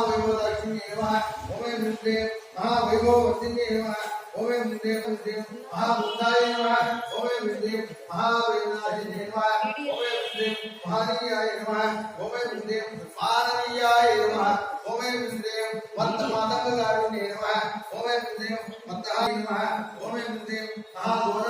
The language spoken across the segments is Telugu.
మహావైభవదాక్షిణ్య నమ ఓమే ముందే మహావైభవవర్ధిన్య నమ ఓమే ముందే ముందే మహాబుద్ధాయ ఓమే ముందే మహావేదాశిన్య ఓమే ముందే మహానీయాయ ఓమే ముందే మానవీయాయ ఓమే ముందే వంద మతంగ కారుణ్య ఓమే ముందే వంద ఓమే ముందే మహాగోర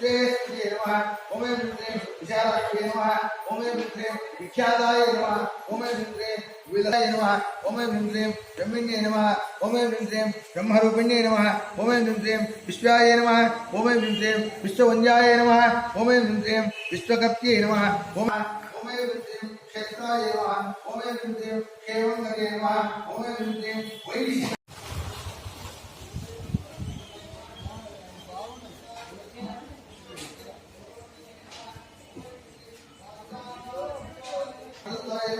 విజయశ్రీ నమ ఉమేంద్రే విశాలక్ష్మి నమ ఉమేంద్రే విఖ్యాతాయ నమ ఉమేంద్రే విలయ నమ ఉమేంద్రే బ్రహ్మిణ్యే నమ ఉమేంద్రే బ్రహ్మరూపిణ్యే నమ ఉమేంద్రే విశ్వాయ నమ ఉమేంద్రే విశ్వవంజాయ నమ ఉమేంద్రే విశ్వకర్త్యే నమ ఉమ ఉమేంద్రే క్షేత్రాయ నమ ఉమేంద్రే కేవంగరే నమ ఉమేంద్రే వైశ్వ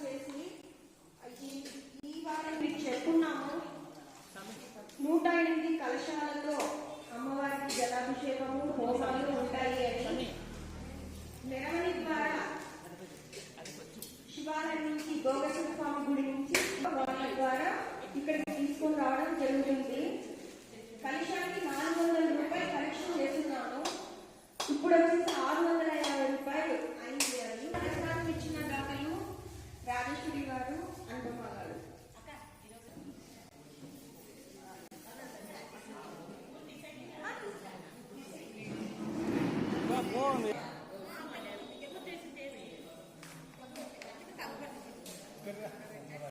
చేసి ఈ వారం మీకు చెప్పున్నాము. నూట ఎనిమిది కలశాలతో అమ్మవారికి జలాభిషేకము హోమాలు